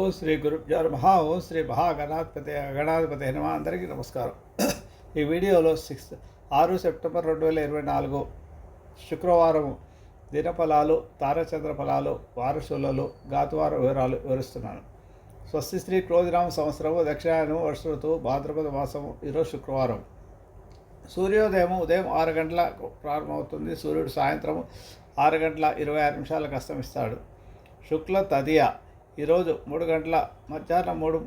ఓం శ్రీ గురుభ్యో మహా ఓం శ్రీ మహాగణాధిపతి గణాధిపతి హనుమ అందరికీ నమస్కారం. ఈ వీడియోలో సిక్స్ ఆరు సెప్టెంబర్ రెండు వేల ఇరవై నాలుగు శుక్రవారం దినఫలాలు తారచంద్ర ఫలాలు వారసులలో గాతువార వివరాలు వివరిస్తున్నాను. స్వస్తి శ్రీ క్రోధిరామ సంవత్సరము దక్షిణాయనం వర్ష ఋతువు భాద్రపద మాసము ఈరోజు శుక్రవారం సూర్యోదయం ఉదయం ఆరు గంటలకు ప్రారంభమవుతుంది. సూర్యుడు సాయంత్రం ఆరు గంటల ఇరవై ఆరు నిమిషాలకు అస్తమిస్తాడు శుక్ల తదియ ఈరోజు మూడు గంటల మధ్యాహ్నం మూడు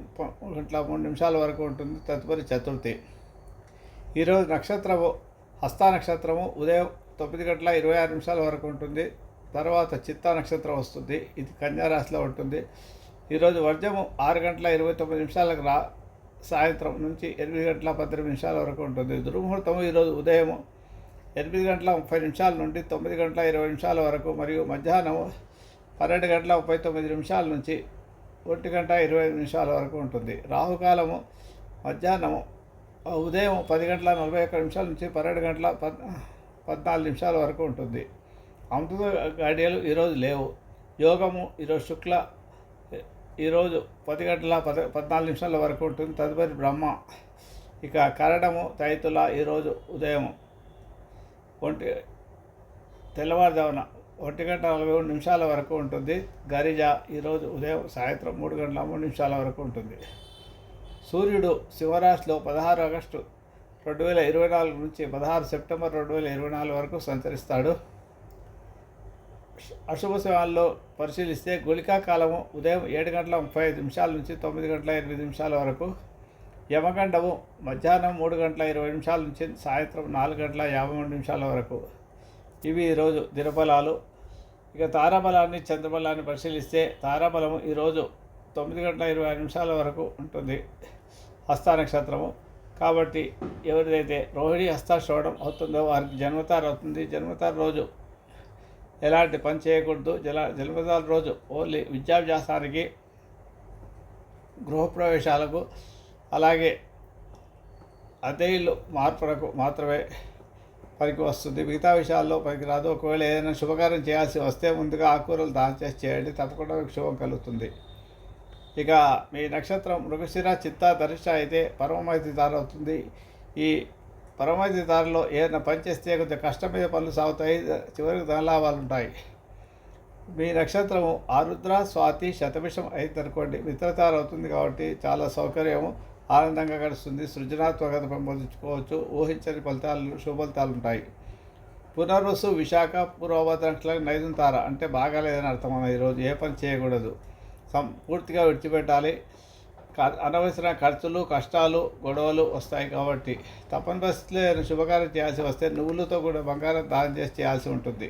మూడు గంటల మూడు నిమిషాల వరకు ఉంటుంది తదుపరి చతుర్థి. ఈరోజు నక్షత్రము హస్త నక్షత్రము ఉదయం తొమ్మిది గంటల ఇరవై ఆరు నిమిషాల వరకు ఉంటుంది. తర్వాత చిత్తా నక్షత్రం వస్తుంది. ఇది కన్యారాశిలో ఉంటుంది. ఈరోజు వర్జము ఆరు గంటల ఇరవై తొమ్మిది నిమిషాలకు రా సాయంత్రం నుంచి ఎనిమిది గంటల పద్దెనిమిది నిమిషాల వరకు ఉంటుంది. దుర్ముహూర్తము ఈరోజు ఉదయం ఎనిమిది గంటల ముప్పై నిమిషాల నుండి తొమ్మిది గంటల ఇరవై నిమిషాల వరకు మరియు మధ్యాహ్నం పన్నెండు గంటల ముప్పై తొమ్మిది నిమిషాల నుంచి ఒంటి గంట ఇరవై ఐదు నిమిషాల వరకు ఉంటుంది. రాహుకాలము మధ్యాహ్నము ఉదయం పది గంటల నలభై ఒక్క నిమిషాల నుంచి పన్నెండు గంటల పద్ పద్నాలుగు నిమిషాల వరకు ఉంటుంది. అమృత గడియలు ఈరోజు లేవు. యోగము ఈరోజు శుక్ల ఈరోజు పది గంటల పద పద్నాలుగు నిమిషాల వరకు ఉంటుంది. తదుపరి బ్రహ్మ ఇక కరణము తైతుల ఈరోజు ఉదయం ఒంటి తెల్లవారుజామున ఒంటి గంట నలభై మూడు నిమిషాల వరకు ఉంటుంది. గరిజ ఈరోజు ఉదయం సాయంత్రం మూడు గంటల మూడు నిమిషాల వరకు ఉంటుంది. సూర్యుడు సింహరాశిలో పదహారు ఆగస్టు రెండు వేల ఇరవై నాలుగు నుంచి పదహారు సెప్టెంబర్ రెండు వేల ఇరవై నాలుగు వరకు సంచరిస్తాడు. అశుభ సమయాల్లో పరిశీలిస్తే గుళికా కాలము ఉదయం ఏడు గంటల ముప్పై ఐదు నిమిషాల నుంచి తొమ్మిది గంటల ఎనిమిది నిమిషాల వరకు యమగండము మధ్యాహ్నం మూడు గంటల ఇరవై నిమిషాల నుంచి సాయంత్రం నాలుగు గంటల యాభై మూడు నిమిషాల వరకు. ఇవి ఈరోజు దినబలాలు ఇక తారాబలాన్ని చంద్రబలాన్ని పరిశీలిస్తే తారాబలము ఈరోజు తొమ్మిది గంటల ఇరవై ఐదు నిమిషాల వరకు ఉంటుంది హస్త నక్షత్రము. కాబట్టి ఎవరిదైతే రోహిణి హస్త శ్రవణం అవుతుందో వారికి జన్మతారు అవుతుంది. జన్మతారు రోజు ఎలాంటి పని చేయకూడదు. జల జన్మతార రోజు ఓన్లీ విద్యాభ్యాసానికి గృహప్రవేశాలకు అలాగే అదే ఇల్లు మార్పులకు మాత్రమే పనికి వస్తుంది. మిగతా విషయాల్లో పనికి రాదు. ఒకవేళ ఏదైనా శుభకార్యం చేయాల్సి వస్తే ముందుగా ఆకుకూరలు దానం చేసి చేయండి. తప్పకుండా మీకు శుభం కలుగుతుంది. ఇక మీ నక్షత్రం మృగశిర చిత్త ధరిష్ట అయితే పరమమైతి దారి అవుతుంది. ఈ పరమైతి దారిలో ఏదైనా పని చేస్తే కొంచెం కష్టం మీద పనులు సాగుతాయి. చివరికి ధనలాభాలు ఉంటాయి. మీ నక్షత్రము ఆరుద్ర స్వాతి శతభిషం అయిందనుకోండి మిత్రతార అవుతుంది కాబట్టి చాలా సౌకర్యము. ఆనందంగా గడుస్తుంది. సృజనాత్మకత పెంపొందించుకోవచ్చు. ఊహించని ఫలితాలు శుభఫలితాలు ఉంటాయి పునర్వసు విశాఖ పూర్వభద్రంకులకు నైదు తార అంటే బాగాలేదని అర్థం అన్న ఈరోజు ఏ పని చేయకూడదు. సం పూర్తిగా విడిచిపెట్టాలి. అనవసర ఖర్చులు కష్టాలు గొడవలు వస్తాయి కాబట్టి తప్పని పరిస్థితుల్లో ఏదైనా శుభకార్యం చేయాల్సి వస్తే నువ్వులతో కూడా బంగారం దానం చేసి చేయాల్సి ఉంటుంది.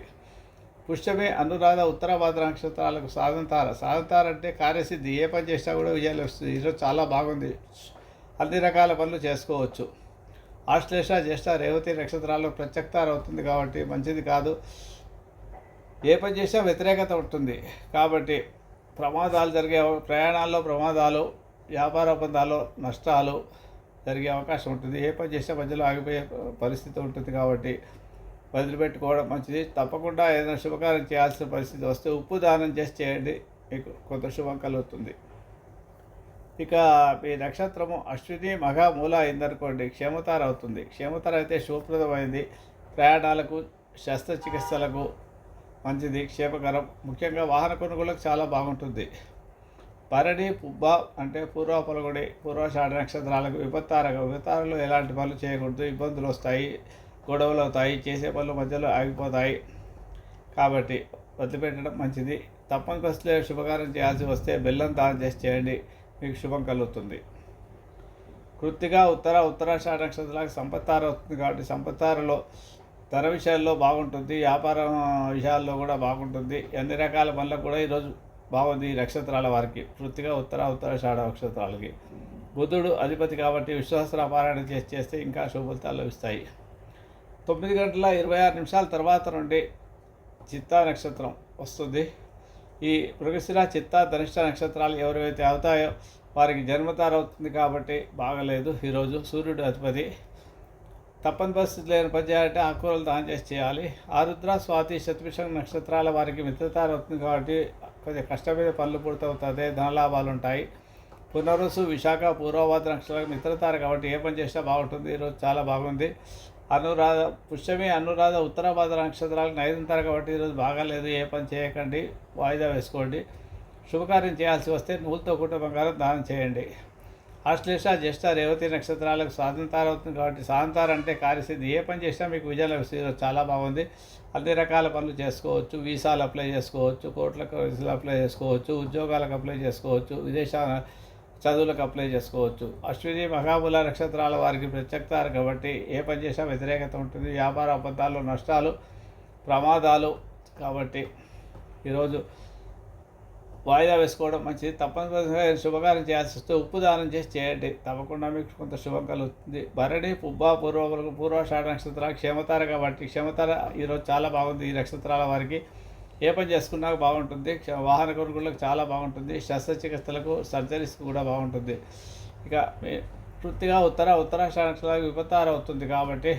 పుష్యమే అనురాధ ఉత్తరాభాద్ర నక్షత్రాలకు సాధంతార సాధంతార అంటే కార్యసిద్ధి. ఏ పని చేసినా కూడా విజయాలు వస్తుంది. ఈరోజు చాలా బాగుంది. అన్ని రకాల పనులు చేసుకోవచ్చు. ఆశ్లేష జ్యేష్ఠ రేవతి నక్షత్రాల్లో ప్రత్యక్తారవుతుంది కాబట్టి మంచిది కాదు. ఏ పని చేసినా వ్యతిరేకత ఉంటుంది. కాబట్టి ప్రమాదాలు జరిగే ప్రయాణాల్లో ప్రమాదాలు వ్యాపార ఒప్పందాల్లో నష్టాలు జరిగే అవకాశం ఉంటుంది. ఏ పని చేసినా మధ్యలో ఆగిపోయే పరిస్థితి ఉంటుంది కాబట్టి వదిలిపెట్టుకోవడం మంచిది. తప్పకుండా ఏదైనా శుభకార్యం చేయాల్సిన పరిస్థితి వస్తే ఉప్పు దానం చేసి చేయండి. మీకు కొంత శుభం కలుగుతుంది. ఇక మీ నక్షత్రము అశ్విని మఘ మూల అయిందనుకోండి క్షేమతార అవుతుంది క్షేమతార అయితే శుభప్రదమైంది. ప్రయాణాలకు శస్త్రచికిత్సలకు మంచిది క్షేమకరం. ముఖ్యంగా వాహన కొనుగోలకు చాలా బాగుంటుంది. భరణి పుబ్బ అంటే పూర్వ పొలగుడి పూర్వాషాఢ నక్షత్రాలకు విపత్తారగా విపత్తారలో ఎలాంటి పనులు చేయకూడదు ఇబ్బందులు వస్తాయి గొడవలు అవుతాయి చేసే పనులు మధ్యలో ఆగిపోతాయి. కాబట్టి వదిలిపెట్టడం మంచిది. తప్పని పరిస్థితుల్లో శుభకారం చేయాల్సి వస్తే బెల్లం దానం చేసి చేయండి. మీకు శుభం కలుగుతుంది. కృత్తిగా ఉత్తర ఉత్తరాషాఢ నక్షత్రాలకు సంపత్తార అవుతుంది కాబట్టి సంపత్తారలో ధర విషయాల్లో బాగుంటుంది వ్యాపారం విషయాల్లో కూడా బాగుంటుంది. అన్ని రకాల పనులకు కూడా ఈరోజు బాగుంది ఈ నక్షత్రాల వారికి. వృత్తిగా ఉత్తర ఉత్తరాషాఢ నక్షత్రాలకి బుధుడు అధిపతి కాబట్టి విశ్వాసర పారాయణ చేసి చేస్తే ఇంకా శుభఫలితాలు లభిస్తాయి. తొమ్మిది గంటల ఇరవై ఆరు నిమిషాల తర్వాత నుండి చిత్తా నక్షత్రం వస్తుంది. ఈ మృగశిర చిత్త ధనిష్ట నక్షత్రాలు ఎవరైతే అవుతాయో వారికి జన్మతారవుతుంది కాబట్టి బాగలేదు. ఈరోజు సూర్యుడు అధిపతి. తప్పని పరిస్థితి లేని పని ఆకుకూరలు దానం చేసి చేయాలి. ఆరుద్ర స్వాతి శతభిషం నక్షత్రాల వారికి మిత్రతారవుతుంది కాబట్టి కొద్దిగా కష్టమైన పనులు పూర్తవుతుంది ధనలాభాలు ఉంటాయి పునరుసు విశాఖ పూర్వవాద నక్షత్రాలకు మిత్రతారు కాబట్టి ఏ పని చేసినా బాగుంటుంది. ఈరోజు చాలా బాగుంది. అనురాధ పుష్యమి అనురాధ ఉత్తరవాద నక్షత్రాలకు నైదుంటారు కాబట్టి ఈరోజు బాగాలేదు. ఏ పని చేయకండి. వాయిదా వేసుకోండి. శుభకార్యం చేయాల్సి వస్తే నూలుతో కూట బంగారం దానం చేయండి. ఆశ్లేష జ్యేష్ఠ రేవతి నక్షత్రాలకు స్వాతంత్రం అవుతుంది కాబట్టి స్వాతంత్రం అంటే కార్యసిద్ధి. ఏ పని చేసినా మీకు విజయం లభిస్తుంది. ఈరోజు చాలా బాగుంది. అన్ని రకాల పనులు చేసుకోవచ్చు. వీసాలు అప్లై చేసుకోవచ్చు. కోట్లకు వీసాలు అప్లై చేసుకోవచ్చు. ఉద్యోగాలకు అప్లై చేసుకోవచ్చు. విదేశాల చదువులకు అప్లై చేసుకోవచ్చు. అశ్విని మహాబుల నక్షత్రాల వారికి ప్రత్యక్తారు కాబట్టి ఏ పని చేసినా వ్యతిరేకత ఉంటుంది. వ్యాపార అబద్ధాలు నష్టాలు ప్రమాదాలు కాబట్టి ఈరోజు వాయిదా వేసుకోవడం మంచిది. తప్పనిసరిగా శుభకారం చేయాల్సి వస్తే ఉప్పు దానం చేసి చేయండి. తప్పకుండా మీకు కొంత శుభం కలుగుతుంది. భరణి పుబ్బ పూర్వ పూర్వాషాఢ నక్షత్రాలు క్షేమతార కాబట్టి క్షేమతార ఈరోజు చాలా బాగుంది ఈ నక్షత్రాల వారికి. ఏ పని చేసుకున్నా బాగుంటుంది వాహన కొనుగోళ్ళకు చాలా బాగుంటుంది శస్త్రచికిత్సలకు సర్జరీస్కి కూడా బాగుంటుంది. ఇక పూర్తిగా ఉత్తర ఉత్తరాషాఢ విపత్తారు విపత్తార అవుతుంది కాబట్టి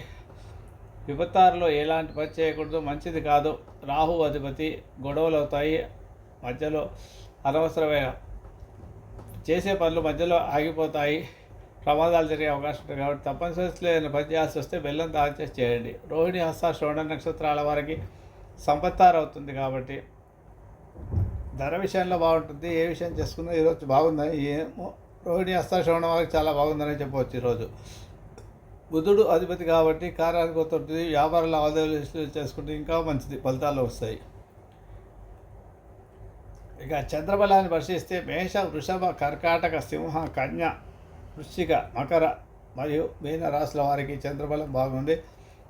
విపత్తారులో ఎలాంటి పని చేయకూడదు మంచిది కాదు. రాహు అధిపతి గొడవలు అవుతాయి. మధ్యలో అనవసరమైన చేసే పనులు మధ్యలో ఆగిపోతాయి. ప్రమాదాలు జరిగే అవకాశం ఉంటుంది కాబట్టి తప్పనిసరి లేని పని చేయాల్సి వస్తే బెల్లం దాచేసి చేయండి. రోహిణి హస్త శ్రవణ నక్షత్రాల వారికి సంపత్తారు అవుతుంది కాబట్టి ధర విషయంలో బాగుంటుంది ఏ విషయం చేసుకున్నా ఈరోజు బాగుందని ఏమో రోహిణి హస్త శ్రవణ వారికి చాలా బాగుందని చెప్పవచ్చు ఈరోజు. బుధుడు అధిపతి కాబట్టి కార్యానికి అవుతుంది వ్యాపార లావాదేవీలు చేసుకుంటే ఇంకా మంచిది ఫలితాలు వస్తాయి. ఇక చంద్రబలాన్ని పరిశీలిస్తే మేష వృషభ కర్కాటక సింహ కన్య వృశ్చిక మకర మరియు మీన రాశుల వారికి చంద్రబలం బాగుంది.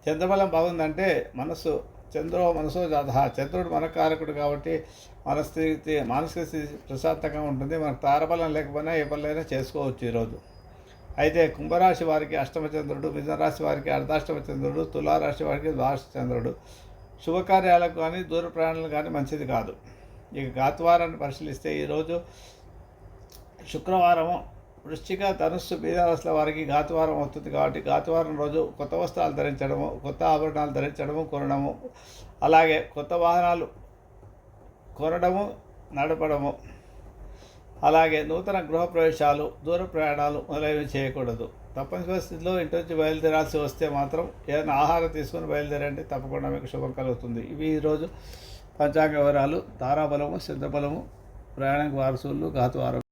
చంద్రబలం బాగుందంటే మనసు చంద్రో మనసో జాత చంద్రుడు మన కారకుడు కాబట్టి మన స్థితి మానసిక స్థితి ప్రశాంతంగా ఉంటుంది. మనకు తారబలం లేకపోయినా ఏ పనులైనా చేసుకోవచ్చు ఈరోజు. అయితే కుంభరాశి వారికి అష్టమచంద్రుడు మిథునరాశి వారికి అర్ధాష్టమ చంద్రుడు తులారాశి వారికి ద్వాదశ చంద్రుడు. శుభకార్యాలకు కానీ దూర ప్రయాణాలకు కానీ మంచిది కాదు. ఇక గాత్వారాన్ని పరిశీలిస్తే ఈరోజు శుక్రవారము వృశ్చిక ధనుస్సు మీనరాశుల వారికి గాతువారం అవుతుంది కాబట్టి గాతువారం రోజు కొత్త వస్త్రాలు ధరించడము కొత్త ఆభరణాలు ధరించడము కొనడము. అలాగే కొత్త వాహనాలు కొనడము నడపడము. అలాగే నూతన గృహ ప్రవేశాలు దూర ప్రయాణాలు మొదలైనవి చేయకూడదు. తప్పనిసరి పరిస్థితిలో ఇంటి నుంచి బయలుదేరాల్సి వస్తే మాత్రం ఏదైనా ఆహారం తీసుకొని బయలుదేరండి. తప్పకుండా మీకు శుభం కలుగుతుంది. ఇవి ఈరోజు పంచాంగ వివరాలు. తారాబలము సిద్ధబలము ప్రయాణిక వారసులు ఘాతువారం